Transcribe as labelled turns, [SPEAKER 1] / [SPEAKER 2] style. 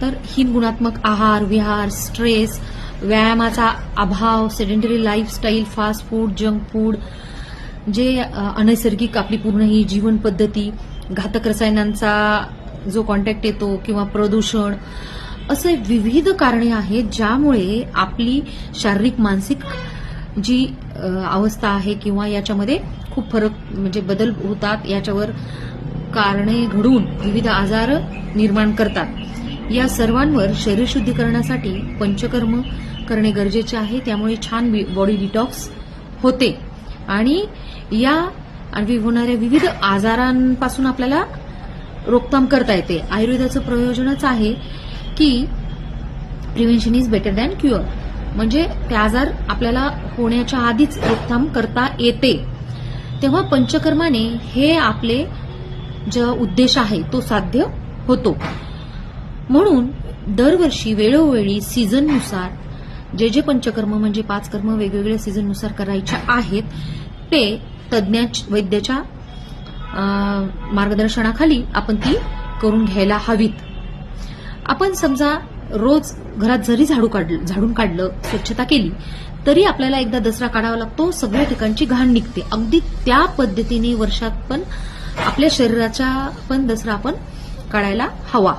[SPEAKER 1] तर हीन गुणात्मक आहार विहार स्ट्रेस व्यायामाचा अभाव sedentary lifestyle fast food junk food जे अनैसर्गिक आपली पूर्ण ही जीवन पद्धती घातक रसायनांचा जो कॉन्टॅक्ट येतो किंवा प्रदूषण असे विविध कारणे आहेत ज्यामुळे आपली शारीरिक मानसिक जी अवस्था आहे किंवा याच्यामध्ये खूप फरक म्हणजे बदल होतात याच्यावर कारणे घडून विविध आजार निर्माण करतात. या सर्वांवर शरीर शुद्धीकरणासाठी पंचकर्म करणे गरजेचे आहे. त्यामुळे छान बॉडी डिटॉक्स होते. आणि या आणि होणाऱ्या विविध आजारांपासून आपल्याला रोकथाम करता येते. आयुर्वेदाचं प्रयोजनच आहे की prevention is better than cure म्हणजे ते आजार आपल्याला होण्याच्या आधीच रोकथाम करता येते. तेव्हा पंचकर्माने हे आपले जो उद्देश आहे तो साध्य होतो. म्हणून दरवर्षी वेळोवेळी सीझननुसार जे जे पंचकर्म म्हणजे पाच कर्म वेगवेगळ्या सीझननुसार करायचे आहेत ते तज्ज्ञ वैद्याच्या मार्गदर्शनाखाली आपण ती करून घ्यायला हवीत. आपण समजा रोज घरात जरी झाडू काढलं झाडून काढलं स्वच्छता केली तरी आपल्याला एकदा दसरा काढावा लागतो सगळ्या ठिकाणची घाण निघते. अगदी त्या पद्धतीने वर्षात पण आपल्या शरीराचा पण दसरा आपण काढायला हवा.